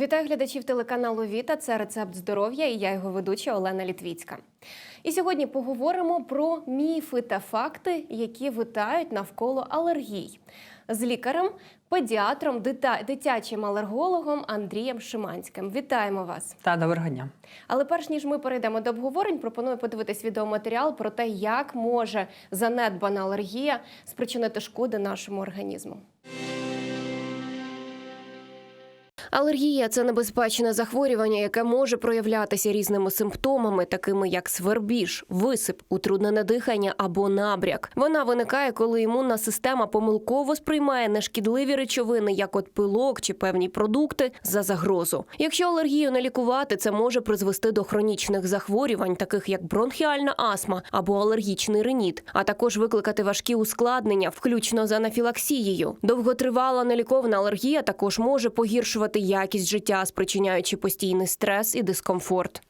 Вітаю глядачів телеканалу Віта. Це рецепт здоров'я і я його ведуча Олена Літвіцька. І сьогодні поговоримо про міфи та факти, які витають навколо алергій з лікарем, педіатром, дита- дитячим алергологом Андрієм Шиманським. Вітаємо вас! Та доброго дня. Але перш ніж ми перейдемо до обговорень, пропоную подивитись відеоматеріал про те, як може занедбана алергія спричинити шкоди нашому організму. Алергія це небезпечне захворювання, яке може проявлятися різними симптомами, такими як свербіж, висип, утруднене дихання або набряк. Вона виникає, коли імунна система помилково сприймає нешкідливі речовини, як от пилок чи певні продукти, за загрозу. Якщо алергію не лікувати, це може призвести до хронічних захворювань, таких як бронхіальна астма або алергічний риніт, а також викликати важкі ускладнення, включно з анафілаксією. Довготривала неліковна алергія також може погіршувати якість життя, спричиняючи постійний стрес і дискомфорт.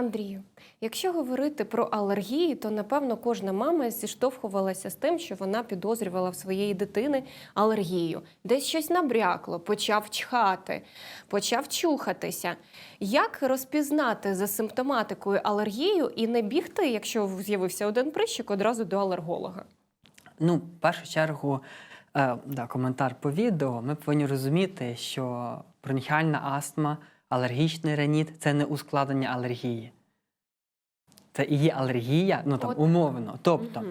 Андрію, якщо говорити про алергії, то напевно кожна мама зіштовхувалася з тим, що вона підозрювала в своєї дитини алергію. Десь щось набрякло, почав чхати, почав чухатися. Як розпізнати за симптоматикою алергію і не бігти, якщо з'явився один прищик, одразу до алерголога? Ну, в першу чергу, е, да, коментар по відео. Ми повинні розуміти, що бронхіальна астма, алергічний реніт це не ускладнення алергії. Це і є алергія, ну там От. умовно. Тобто, Мгм.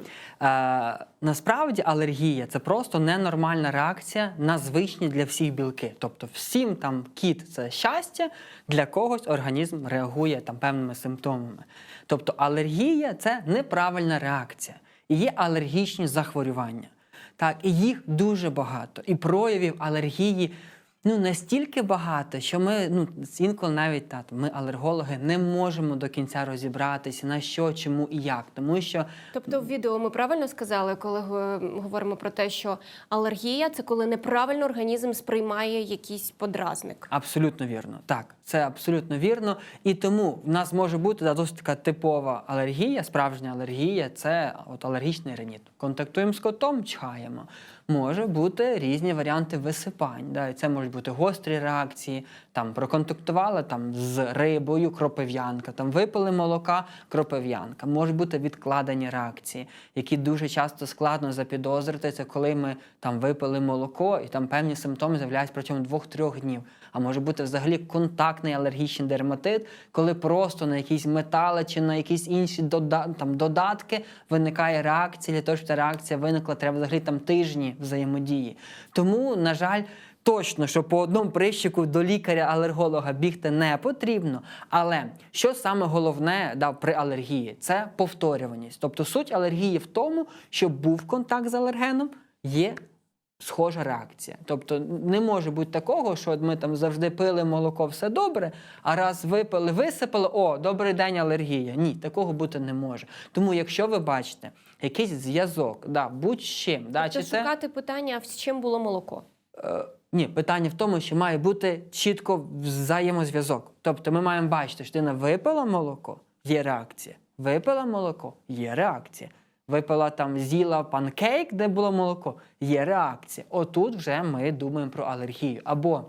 е, насправді алергія це просто ненормальна реакція на звичні для всіх білки. Тобто, всім там кіт це щастя, для когось організм реагує там певними симптомами. Тобто, алергія це неправильна реакція. І є алергічні захворювання. Так, і їх дуже багато. І проявів алергії ну, настільки багато, що ми ну, інколи навіть так, ми, алергологи, не можемо до кінця розібратися на що, чому і як. Тому що Тобто в відео ми правильно сказали, коли говоримо про те, що алергія це коли неправильно організм сприймає якийсь подразник. Абсолютно вірно. Так, це абсолютно вірно. І тому в нас може бути да, досить така типова алергія, справжня алергія це от алергічний реніт. Контактуємо з котом, чхаємо. Може бути різні варіанти висипань. Да, це можуть бути гострі реакції. Там проконтактували там з рибою, кропив'янка, там випили молока, кропив'янка. Можуть бути відкладені реакції, які дуже часто складно запідозрити. Це коли ми там випили молоко, і там певні симптоми з'являються протягом двох-трьох днів. А може бути взагалі контактний алергічний дерматит, коли просто на якісь метали чи на якісь інші там, додатки виникає реакція. Для того, ця реакція виникла, треба взагалі там тижні взаємодії. Тому, на жаль, точно, що по одному прищику до лікаря-алерголога бігти не потрібно. Але що саме головне да, при алергії? Це повторюваність. Тобто суть алергії в тому, що був контакт з алергеном, є схожа реакція. Тобто не може бути такого, що ми там завжди пили молоко, все добре, а раз випили, висипали, о, добрий день, алергія. Ні, такого бути не може. Тому, якщо ви бачите якийсь зв'язок, да, будь-чим, да, тобто чи це. шукати питання, з чим було молоко. Е, Ні, питання в тому, що має бути чітко взаємозв'язок. Тобто ми маємо бачити, що людина випила молоко, є реакція. Випила молоко, є реакція. Випила там, з'їла панкейк, де було молоко, є реакція. Отут вже ми думаємо про алергію. Або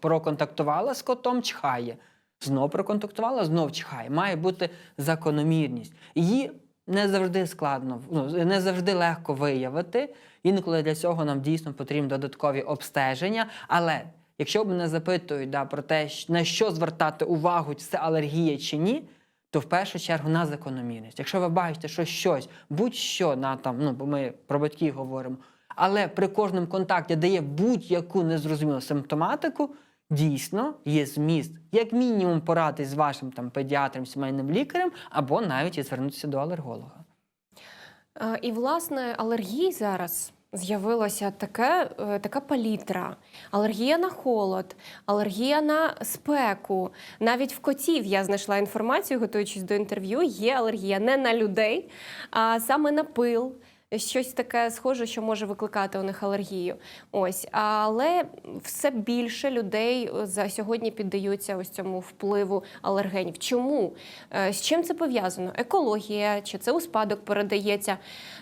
проконтактувала з котом, чхає. Знов проконтактувала, знов чхає. Має бути закономірність. Її не завжди складно, ну, не завжди легко виявити. Інколи для цього нам дійсно потрібні додаткові обстеження. Але якщо мене запитують да, про те, на що звертати увагу, чи це алергія чи ні, то в першу чергу на закономірність. Якщо ви бачите, що щось, будь-що на там, ну бо ми про батьків говоримо, але при кожному контакті дає будь-яку незрозумілу симптоматику, дійсно є зміст, як мінімум порадитись з вашим там педіатром, сімейним лікарем, або навіть і звернутися до алерголога. Е, І власне алергій зараз. З'явилася таке, е, така палітра: алергія на холод, алергія на спеку. Навіть в котів я знайшла інформацію, готуючись до інтерв'ю. Є алергія не на людей, а саме на пил, щось таке схоже, що може викликати у них алергію. Ось, але все більше людей е, за сьогодні піддаються ось цьому впливу алергенів. Чому? Е, З чим це пов'язано? Екологія, чи це у спадок передається?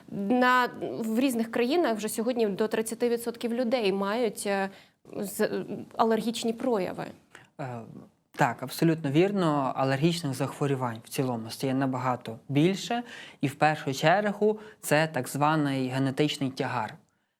На, в різних країнах вже сьогодні до 30% людей мають е, алергічні прояви. Так, абсолютно вірно. Алергічних захворювань в цілому стає набагато більше, і в першу чергу це так званий генетичний тягар.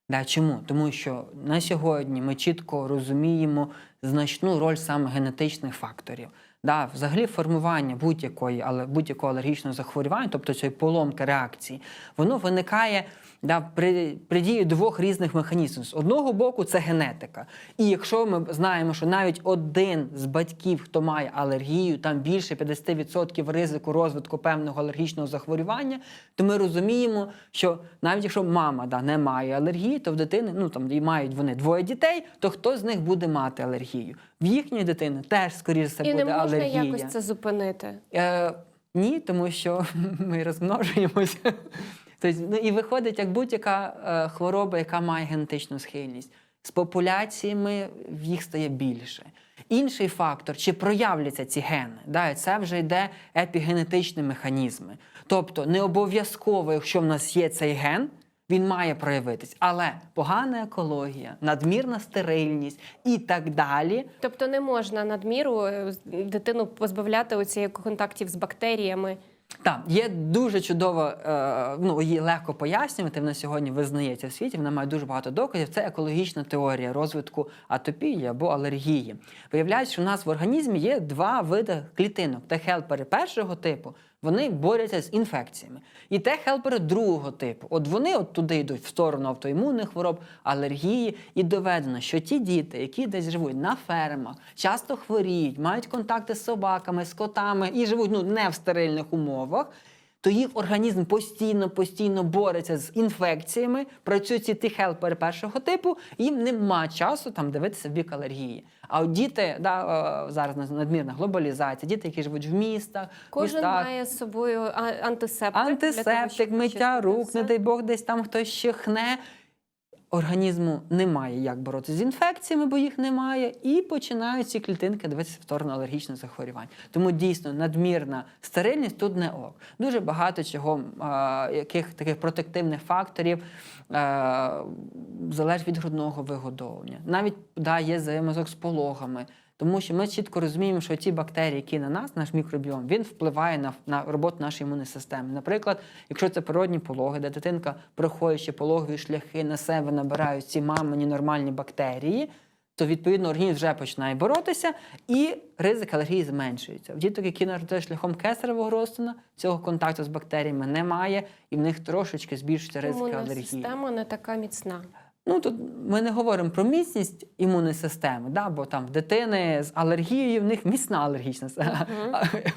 Да, чому? Тому що на сьогодні ми чітко розуміємо значну роль саме генетичних факторів. Да, взагалі формування будь-якої, але будь-якого алергічного захворювання, тобто цієї поломки реакції, воно виникає да, при, при дії двох різних механізмів. З одного боку, це генетика. І якщо ми знаємо, що навіть один з батьків, хто має алергію, там більше 50% ризику розвитку певного алергічного захворювання, то ми розуміємо, що навіть якщо мама да, не має алергії, то в дитини, ну там і мають вони двоє дітей, то хто з них буде мати алергію? В їхньої дитини теж, скоріше все, І буде не можна алергія. якось це зупинити. Е, ні, тому що ми розмножуємося. Тобто, ну, і виходить, як будь-яка е, хвороба, яка має генетичну схильність. З популяціями їх стає більше. Інший фактор, чи проявляться ці гени, да, це вже йде епігенетичні механізми. Тобто не обов'язково, якщо в нас є цей ген, він має проявитись, але погана екологія, надмірна стерильність і так далі Тобто не можна надміру е, дитину позбавляти оцих контактів з бактеріями. Так, є дуже чудово, е, ну її легко пояснювати. Вона сьогодні визнається в світі. Вона має дуже багато доказів. Це екологічна теорія розвитку атопії або алергії. Виявляється, що в нас в організмі є два види клітинок: Т-хелпери першого типу. Вони борються з інфекціями. І Т-хелпери другого типу. От вони от туди йдуть в сторону автоімунних хвороб, алергії. І доведено, що ті діти, які десь живуть на фермах, часто хворіють, мають контакти з собаками, з котами і живуть ну, не в стерильних умовах. То їх організм постійно, постійно бореться з інфекціями, працюють ці ті хелпери першого типу, і їм нема часу там дивитися в бік алергії. А от діти, да, е, зараз надмірна глобалізація, діти, які живуть в містах, Кожен містах, має з собою а- антисептик. того, антисептик, миття рук, не дай Бог, десь там хтось чихне. Організму немає як боротися з інфекціями, бо їх немає, і починають ці клітинки дивитися в сторону алергічних захворювань. Тому дійсно надмірна стерильність тут не ок. Дуже багато чого, яких таких протективних факторів а, залежить від грудного вигодовування. Навіть да, є взаємозв'язок з пологами. Тому що ми чітко розуміємо, що ті бактерії, які на нас, наш мікробіом, він впливає на, на роботу нашої імунної системи. Наприклад, якщо це природні пологи, де дитинка, проходячи пологові шляхи, на себе набирають ці мамині нормальні бактерії, то відповідно організм вже починає боротися, і ризик алергії зменшується. В діток, які народилися шляхом кесаревого розтину, цього контакту з бактеріями немає, і в них трошечки збільшується ризик алергії. система не така міцна. Ну тут ми не говоримо про міцність імунної системи, да, бо там дитини з алергією в них міцна алергічна с-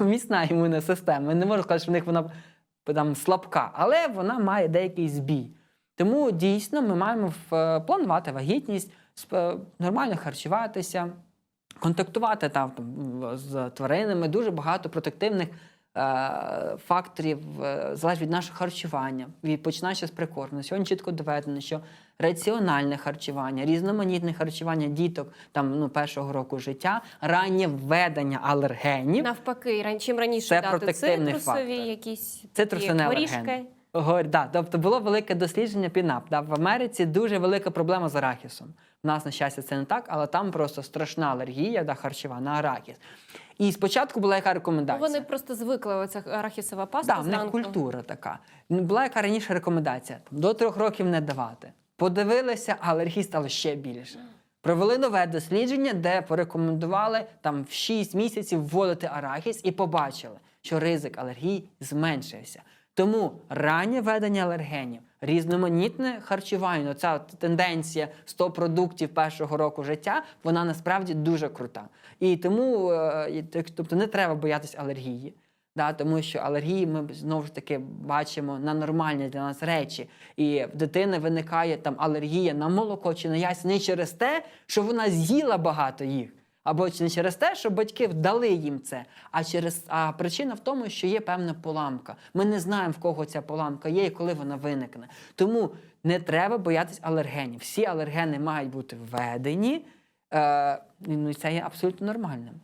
міцна імунна система. Ми не можемо сказати, що в них вона там слабка, але вона має деякий збій. Тому дійсно ми маємо планувати вагітність, нормально харчуватися, контактувати там, з тваринами, дуже багато протективних е, факторів е, залежить від нашого харчування, від починаючи з прикорму. Сьогодні чітко доведено, що раціональне харчування, різноманітне харчування діток там ну першого року життя, раннє введення алергенів. Навпаки, ран- чим раніше Це дати цитрусові фактор. якісь Цитрусові горішки. Да, тобто було велике дослідження пінап. Да, в Америці дуже велика проблема з арахісом. У нас, на щастя, це не так, але там просто страшна алергія да, харчова на арахіс. І спочатку була яка Ну, рекомендація? Вони просто звикли оця арахісова паста Да, в них культура така. Ну, Була яка раніше рекомендація до трьох років не давати. Подивилися, а алергії стало ще більше. Провели нове дослідження, де порекомендували там в 6 місяців вводити арахіс і побачили, що ризик алергії зменшився. Тому раннє ведення алергенів, різноманітне харчування, ця тенденція 100 продуктів першого року життя, вона насправді дуже крута. І тому е, тобто не треба боятися алергії. Да, тому що алергії ми знову ж таки бачимо на нормальні для нас речі. І в дитини виникає там алергія на молоко чи на яйця не через те, що вона з'їла багато їх, Або не через те, що батьки вдали їм це, а через а причина в тому, що є певна поламка. Ми не знаємо, в кого ця поламка є і коли вона виникне. Тому не треба боятись алергенів. Всі алергени мають бути введені. Е, ну, це є абсолютно нормальним.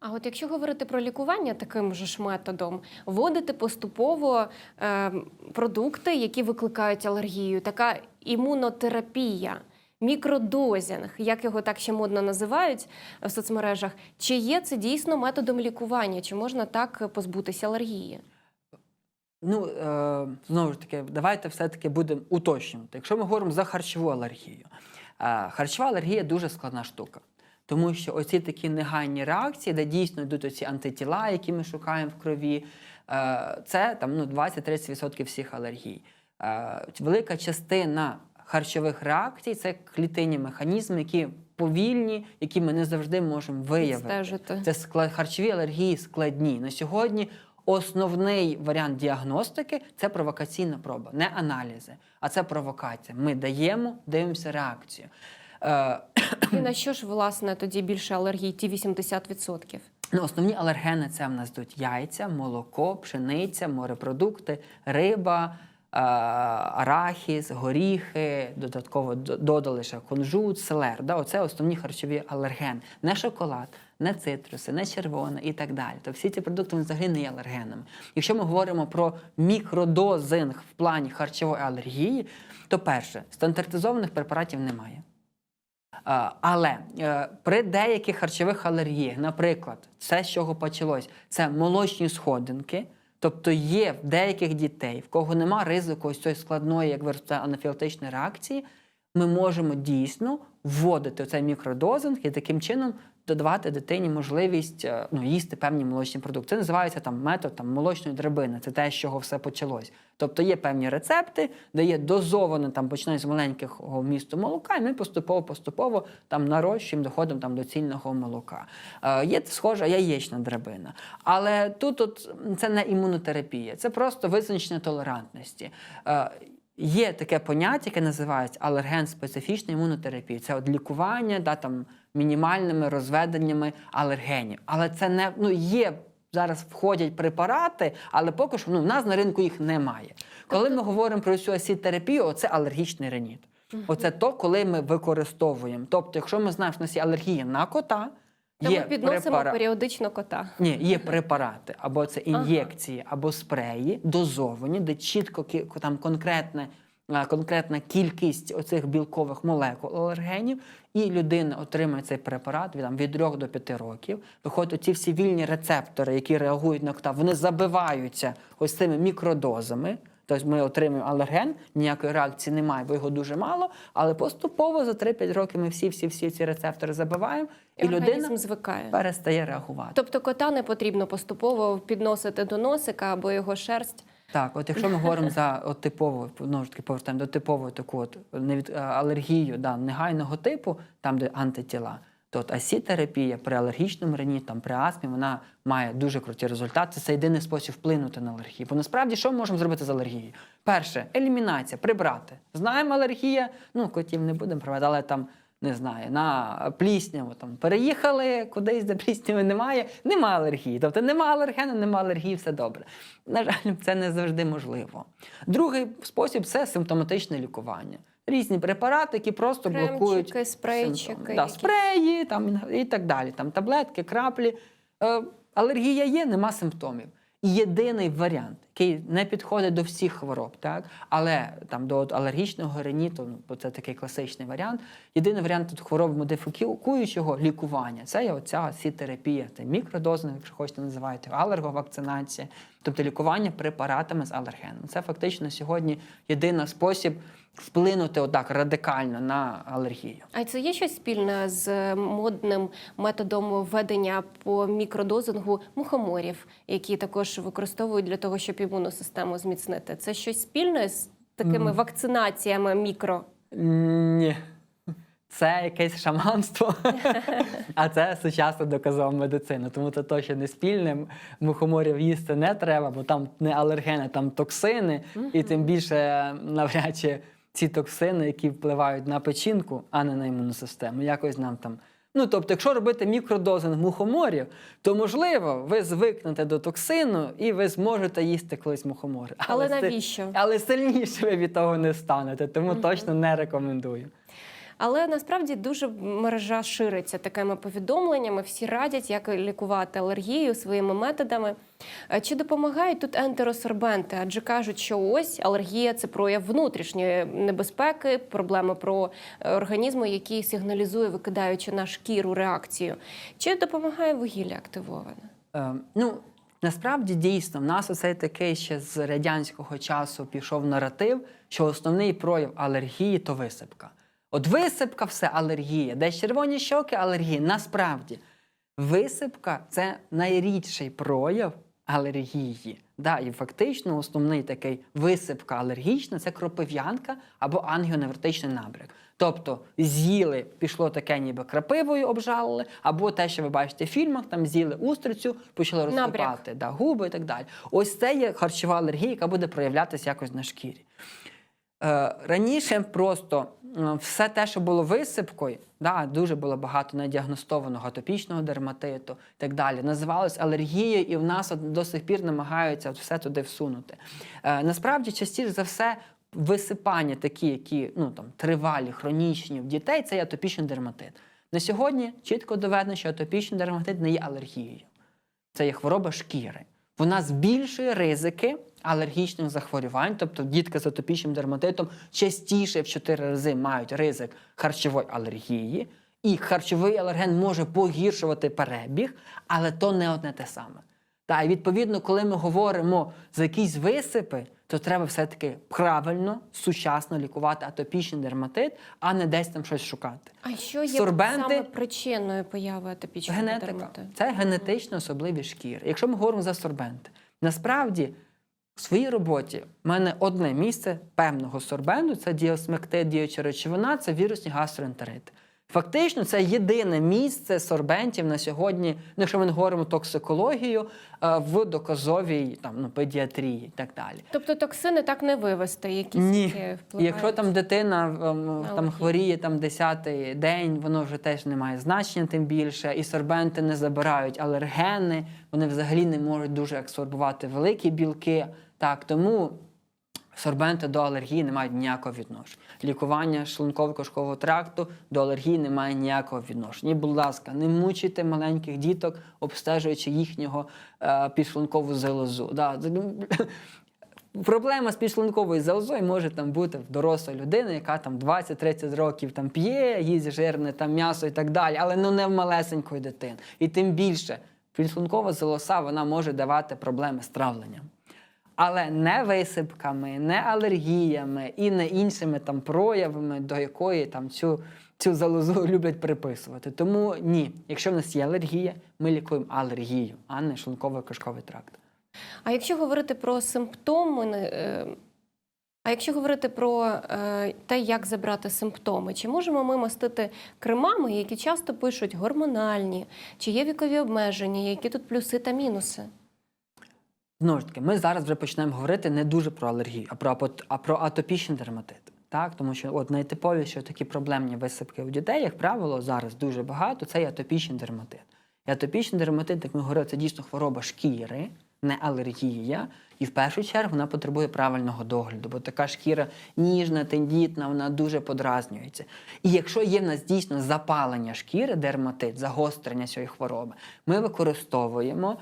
А от якщо говорити про лікування таким же ж методом, вводити поступово е, продукти, які викликають алергію, така імунотерапія, мікродозінг, як його так ще модно називають в соцмережах, чи є це дійсно методом лікування, чи можна так позбутися алергії? Ну, е, знову ж таки, давайте все-таки будемо уточнювати. Якщо ми говоримо за харчову алергію, е, харчова алергія дуже складна штука. Тому що оці такі негайні реакції, де дійсно йдуть оці антитіла, які ми шукаємо в крові, е, це там ну, 20-30% всіх алергій. Е, велика частина харчових реакцій це клітинні механізми, які повільні, які ми не завжди можемо виявити. Відстежити. Це склад, харчові алергії складні. На сьогодні основний варіант діагностики це провокаційна проба, не аналізи, а це провокація. Ми даємо, дивимося реакцію. І на що ж власне тоді більше алергій, ті 80%? Ну, основні алергени це в нас йдуть яйця, молоко, пшениця, морепродукти, риба, е, арахіс, горіхи, додатково додали ще кунжут, селер. Да? Оце основні харчові алергени. Не шоколад, не цитруси, не червоне і так далі. То всі ці продукти взагалі не є алергенами. Якщо ми говоримо про мікродозинг в плані харчової алергії, то перше, стандартизованих препаратів немає. Е, Але е, при деяких харчових алергіях, наприклад, це з чого почалось, це молочні сходинки. Тобто є в деяких дітей, в кого нема ризику ось цієї складної, як розумієте, анафілактичної реакції, ми можемо дійсно вводити цей мікродозинг і таким чином додавати дитині можливість е, ну, їсти певні молочні продукти. Це називається там метод там, молочної драбини. Це те, з чого все почалось. Тобто є певні рецепти, де є дозовано там починає з маленького вмісту молока, і ми поступово-поступово там нарощуємо, доходимо там до цільного молока. Е, є схожа яєчна драбина. Але тут от, це не імунотерапія, це просто визначення толерантності. Е, Є таке поняття, яке називається алерген-специфічна імунотерапія. Це от лікування да, там, мінімальними розведеннями алергенів. Але це не ну, є. Зараз входять препарати, але поки що ну, в нас на ринку їх немає. Коли ми говоримо про цю асітерапію, це алергічний реніт. Оце то, коли ми використовуємо. Тобто, якщо ми знаємо, що нас є алергія на кота, То є ми підносимо препара- періодично кота. ні, є препарати, або це ін'єкції, або спреї, дозовані, де чітко там конкретне, конкретна кількість оцих білкових молекул алергенів, і людина отримує цей препарат від, там, від 3 до 5 років. Виходить, ці всі вільні рецептори, які реагують на кота, вони забиваються ось цими мікродозами. Тобто ми отримуємо алерген, ніякої реакції немає, бо його дуже мало, але поступово за 3-5 років ми всі-всі-всі ці рецептори забиваємо, і, І людина звикає. перестає реагувати. Тобто кота не потрібно поступово підносити до носика або його шерсть. Так, от якщо ми говоримо за от типову, знову ж таки повертаємо до типової таку от невід, е, алергію да, негайного типу, там де антитіла, то от асітерапія при алергічному рені, там при астмі, вона має дуже круті результати. Це єдиний спосіб вплинути на алергію. Бо насправді що ми можемо зробити з алергією? Перше, елімінація, прибрати. Знаємо, алергія, ну котів не будемо прибрати, але там. Не знаю, на плісняву там переїхали кудись, де плісняви немає, немає алергії. Тобто немає алергену, немає алергії, все добре. На жаль, це не завжди можливо. Другий спосіб це симптоматичне лікування. Різні препарати, які просто Кремчики, блокують спрейчики. Да, спреї там, і так далі. Там, таблетки, краплі. Е, алергія є, нема симптомів. Єдиний варіант, який не підходить до всіх хвороб, так? але там до алергічного реніту, ну, бо це такий класичний варіант. Єдиний варіант тут хвороб модифікуючого лікування це є оця сітерапія, це мікродозна, якщо хочете називаєте, алерговакцинація, тобто лікування препаратами з алергеном. Це фактично сьогодні єдиний спосіб вплинути отак радикально на алергію. А це є щось спільне з модним методом введення по мікродозингу мухоморів, які також використовують для того, щоб імунну систему зміцнити? Це щось спільне з такими вакцинаціями мікро? Ні. Це якесь шаманство, а це сучасна доказова медицина. Тому це точно не спільне. Мухоморів їсти не треба, бо там не алергени, там токсини, і тим більше навряд чи ці токсини, які впливають на печінку, а не на імунну систему. Якось нам там Ну, тобто, якщо робити мікродозинг мухоморів, то можливо ви звикнете до токсину і ви зможете їсти колись мухомори. Але але навіщо? Але сильніше ви від того не станете, тому Мгм. точно не рекомендую. Але насправді дуже мережа шириться такими повідомленнями. Всі радять, як лікувати алергію своїми методами. Е, Чи допомагають тут ентеросорбенти? Адже кажуть, що ось алергія це прояв внутрішньої небезпеки, проблеми про е, організму, який сигналізує, викидаючи на шкіру реакцію. Чи допомагає вугілля активоване? Е, ну, насправді дійсно, в нас оцей такий ще з радянського часу пішов наратив, що основний прояв алергії то висипка. От висипка все алергія, десь червоні щоки алергія. Насправді, висипка це найрідший прояв алергії. Да, і фактично основний такий висипка алергічна це кропив'янка або ангіоневротичний набряк. Тобто з'їли, пішло таке, ніби крапивою обжалили, або те, що ви бачите в фільмах, там з'їли устрицю, почали розкопати да, губи і так далі. Ось це є харчова алергія, яка буде проявлятися якось на шкірі. Е, раніше просто все те, що було висипкою, да, дуже було багато недіагностованого атопічного дерматиту і так далі. Називалось алергією, і в нас до сих пір намагаються все туди всунути. Е, насправді, частіше за все, висипання такі, які ну, там, тривалі, хронічні в дітей, це є атопічний дерматит. На сьогодні чітко доведено, що атопічний дерматит не є алергією. Це є хвороба шкіри. Вона збільшує ризики алергічних захворювань, тобто дітки з атопічним дерматитом частіше в 4 рази мають ризик харчової алергії, і харчовий алерген може погіршувати перебіг, але то не одне те саме. Та і відповідно, коли ми говоримо за якісь висипи, то треба все-таки правильно, сучасно лікувати атопічний дерматит, а не десь там щось шукати. А що є Сорбенти- саме причиною появи атопічного Генетика дерматиту? це генетично особливі шкіри. Якщо ми говоримо за сорбенти, насправді в своїй роботі в мене одне місце певного сорбенту це діосмектит, діюча речовина, це вірусні гастроентерити. Фактично, це єдине місце сорбентів на сьогодні, ну, якщо ми не говоримо токсикологію, е, в доказовій там, ну, педіатрії і так далі. Тобто токсини так не вивести, якісь Ні. які впливають. якщо там дитина ем, там хворіє там 10-й день, воно вже теж не має значення, тим більше. І сорбенти не забирають алергени, вони взагалі не можуть дуже абсорбувати великі білки. Так, тому сорбенти до алергії не мають ніякого відношення. Лікування шлунково-кишкового тракту до алергії не має ніякого відношення. І, будь ласка, не мучайте маленьких діток, обстежуючи їхнього е, підшлункову залозу. Да, Проблема з підшлунковою залозою може там бути в дорослої людини, яка там 20-30 років там п'є, їсть жирне там м'ясо і так далі, але ну не в малесенької дитини. І тим більше підшлункова залоза вона може давати проблеми з травленням. Але не висипками, не алергіями і не іншими там проявами, до якої там цю, цю залозу люблять приписувати. Тому ні, якщо в нас є алергія, ми лікуємо алергію, а не шлунково-кишковий тракт. А якщо говорити про симптоми, е, а якщо говорити про е, те, як забрати симптоми, чи можемо ми мастити кремами, які часто пишуть гормональні, чи є вікові обмеження, які тут плюси та мінуси? Знову ж таки, ми зараз вже почнемо говорити не дуже про алергію, а про, а про атопічний дерматит. Так? Тому що от найтиповіші такі проблемні висипки у дітей, як правило, зараз дуже багато, це атопічний дерматит. І атопічний дерматит, як ми говорили, це дійсно хвороба шкіри, не алергія. І в першу чергу вона потребує правильного догляду, бо така шкіра ніжна, тендітна, вона дуже подразнюється. І якщо є в нас дійсно запалення шкіри, дерматит, загострення цієї хвороби, ми використовуємо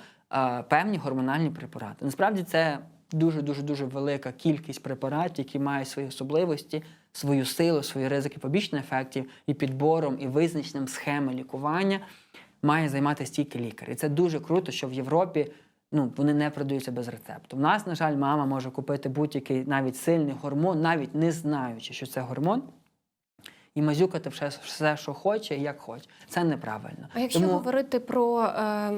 певні гормональні препарати. Насправді це дуже дуже дуже велика кількість препаратів, які мають свої особливості, свою силу, свої ризики побічних ефектів, і підбором, і визначенням схеми лікування має займатися тільки лікар. І це дуже круто, що в Європі ну, вони не продаються без рецепту. У нас, на жаль, мама може купити будь-який навіть сильний гормон, навіть не знаючи, що це гормон. І мазюкати все, все, що хоче як хоче. Це неправильно. А якщо Тому- говорити про е,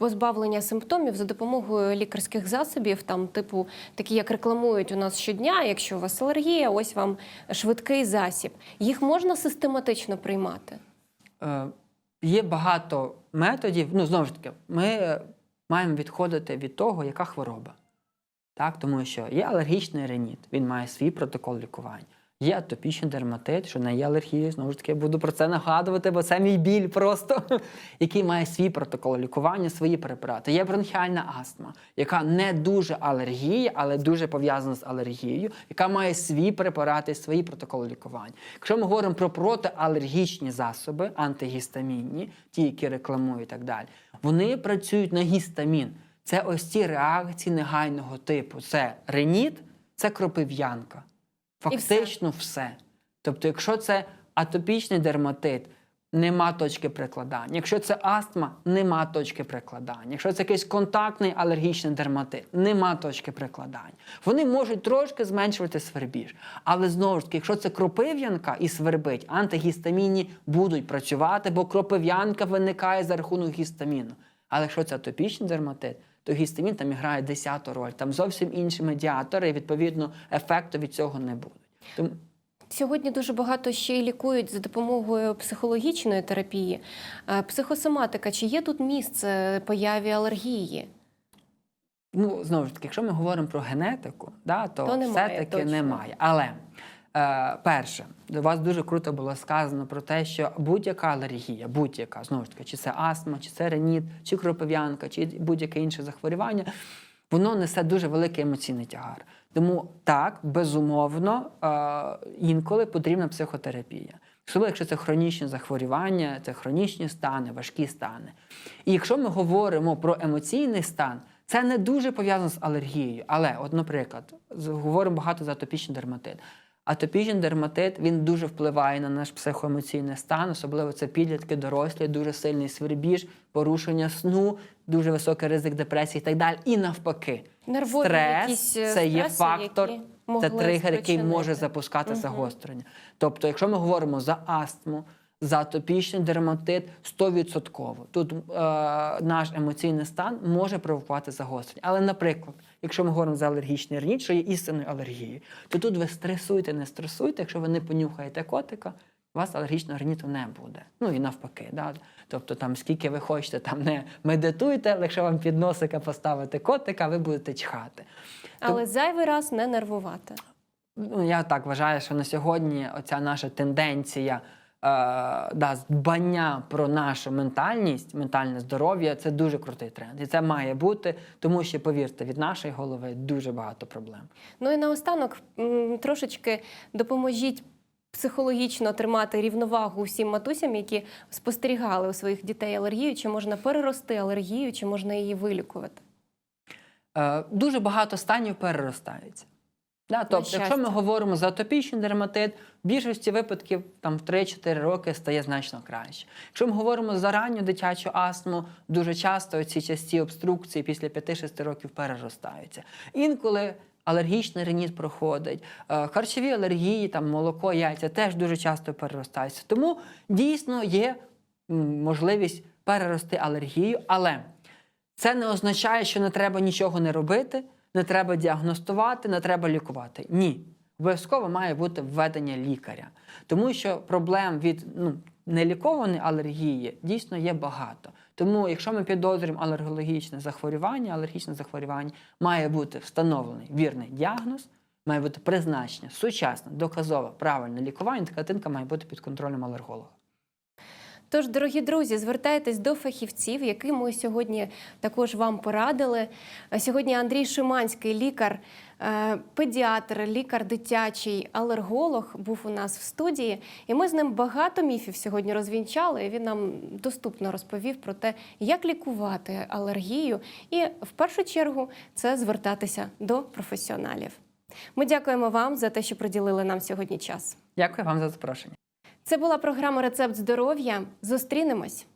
позбавлення симптомів за допомогою лікарських засобів, там, типу, такі, як рекламують у нас щодня, якщо у вас алергія, ось вам швидкий засіб. Їх можна систематично приймати? Е, є багато методів. Ну, знову ж таки, ми маємо відходити від того, яка хвороба. Так? Тому що є алергічний реніт, він має свій протокол лікування. Є атопічний дерматит, що не є алергією. Знову ж таки, я буду про це нагадувати, бо це мій біль просто, який має свій протокол лікування, свої препарати. Є бронхіальна астма, яка не дуже алергія, але дуже пов'язана з алергією, яка має свій препарати, свої протоколи лікування. Якщо ми говоримо про протиалергічні засоби, антигістамінні, ті, які рекламують і так далі, вони працюють на гістамін. Це ось ці реакції негайного типу. Це реніт, це кропив'янка. І все. Фактично все. Тобто, якщо це атопічний дерматит, нема точки прикладання. Якщо це астма, нема точки прикладання. Якщо це якийсь контактний алергічний дерматит, нема точки прикладання. Вони можуть трошки зменшувати свербіж. Але знову ж таки, якщо це кропив'янка і свербить, антигістамінні будуть працювати, бо кропив'янка виникає за рахунок гістаміну. Але якщо це атопічний дерматит, то гістамін там грає десяту роль. Там зовсім інші медіатори, і відповідно ефекту від цього не буде. Тому Сьогодні дуже багато ще й лікують за допомогою психологічної терапії. Е, Психосоматика, чи є тут місце появі алергії? ну знову ж таки, якщо ми говоримо про генетику, да, то, То немає, все-таки немає. Але перше, до вас дуже круто було сказано про те, що будь-яка алергія, будь-яка знову ж таки, чи це астма, чи це реніт, чи кропив'янка, чи будь-яке інше захворювання, воно несе дуже великий емоційний тягар. Тому так, безумовно, е, інколи потрібна психотерапія. Особливо, якщо це хронічні захворювання, це хронічні стани, важкі стани. І якщо ми говоримо про емоційний стан, це не дуже пов'язано з алергією. Але, от, наприклад, говоримо багато за атопічний дерматит. Атопічний дерматит він дуже впливає на наш психоемоційний стан, особливо це підлітки, дорослі, дуже сильний свербіж, порушення сну, дуже високий ризик депресії і так далі. І навпаки, Нервові стрес е, це є стреси, фактор, це тригер, тригер, який може запускати загострення. Тобто, якщо ми говоримо за астму, за атопічний дерматит 100%. Тут е, наш емоційний стан може провокувати загострення. Але, наприклад, якщо ми говоримо за алергічний рініт, що є істинною алергією, то тут ви стресуйте, не стресуйте, якщо ви не понюхаєте котика. У вас алергічного риніту не буде. Ну і навпаки. Да? Тобто, там скільки ви хочете, там не медитуйте, але якщо вам під носика поставити котика, ви будете чхати. Але зайвий раз не нервувати. Ну, я так вважаю, що на сьогодні оця наша тенденція да, дбання про нашу ментальність, ментальне здоров'я це дуже крутий тренд. І це має бути, тому що, повірте, від нашої голови дуже багато проблем. Ну і наостанок трошечки допоможіть психологічно тримати рівновагу усім матусям, які спостерігали у своїх дітей алергію, чи можна перерости алергію, чи можна її вилікувати. Е, дуже багато станів переростаються. Да, тобто, якщо ми говоримо за атопічний дерматит, в більшості випадків там, в 3-4 роки стає значно краще. Якщо ми говоримо за ранню дитячу астму, дуже часто ці часті обструкції після 5-6 років переростаються. Інколи алергічний реніт проходить, е, харчові алергії, там, молоко, яйця теж дуже часто переростаються. Тому дійсно є можливість перерости алергію, але це не означає, що не треба нічого не робити, не треба діагностувати, не треба лікувати. Ні. Обов'язково має бути введення лікаря. Тому що проблем від ну, нелікованої алергії дійсно є багато. Тому, якщо ми підозрюємо алергологічне захворювання, алергічне захворювання, має бути встановлений вірний діагноз, має бути призначення сучасне, доказове, правильне лікування, така дитинка має бути під контролем алерголога. Тож, дорогі друзі, звертайтесь до фахівців, які ми сьогодні також вам порадили. Сьогодні Андрій Шиманський, лікар, е, педіатр, лікар дитячий, алерголог, був у нас в студії. І ми з ним багато міфів сьогодні розвінчали. Він нам доступно розповів про те, як лікувати алергію. І в першу чергу це звертатися до професіоналів. Ми дякуємо вам за те, що приділили нам сьогодні час. Дякую вам за запрошення. Це була програма Рецепт здоров'я. Зустрінемось.